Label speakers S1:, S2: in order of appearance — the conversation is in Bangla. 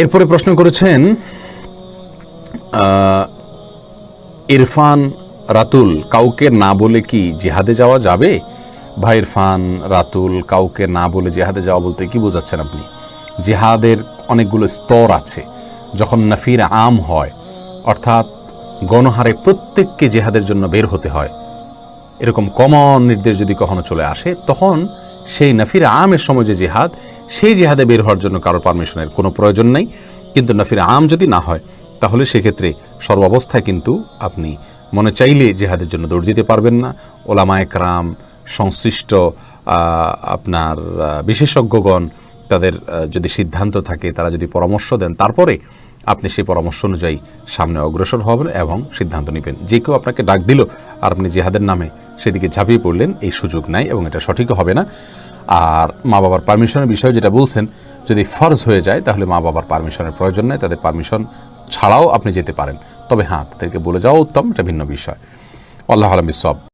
S1: এরপরে প্রশ্ন করেছেন ইরফান রাতুল কাউকে না বলে কি জেহাদে যাওয়া যাবে? ভাই ইরফান রাতুল কাউকে না বলে জেহাদে যাওয়া বলতে কি বোঝাচ্ছেন আপনি? জেহাদের অনেকগুলো স্তর আছে। যখন নাফির আম হয়, অর্থাৎ গণহারে প্রত্যেককে জেহাদের জন্য বের হতে হয়। এরকম কমন নির্দেশ যদি কখনো চলে আসে, তখন সেই নাফির আমের সময় যে জেহাদ, সেই জেহাদে বের হওয়ার জন্য কারও পারমিশনের কোনো প্রয়োজন নেই। কিন্তু নাফির আম যদি না হয়, তাহলে সেক্ষেত্রে সর্বাবস্থায় কিন্তু আপনি মনে চাইলে জেহাদের জন্য দৌড় দিতে পারবেন না। ওলামা একরাম সংশ্লিষ্ট আপনার বিশেষজ্ঞগণ তাদের যদি সিদ্ধান্ত থাকে, তারা যদি পরামর্শ দেন, তারপরে আপনি সেই পরামর্শ অনুযায়ী সামনে অগ্রসর হবেন এবং সিদ্ধান্ত নেবেন। যে কেউ আপনাকে ডাক দিল আর আপনি জেহাদের নামে সেদিকে ঝাঁপিয়ে পড়লেন, এই সুযোগ নাই এবং এটা সঠিকও হবে না। আর মা বাবার পারমিশনের বিষয়ে যেটা বলছেন, যদি ফরজ হয়ে যায়, তাহলে মা বাবার পারমিশনের প্রয়োজন নেই, তাদের পারমিশন ছাড়াও আপনি যেতে পারেন। তবে হ্যাঁ তাদেরকে বলে যাওয়া উত্তম, এটা ভিন্ন বিষয়। আল্লাহ আলম সব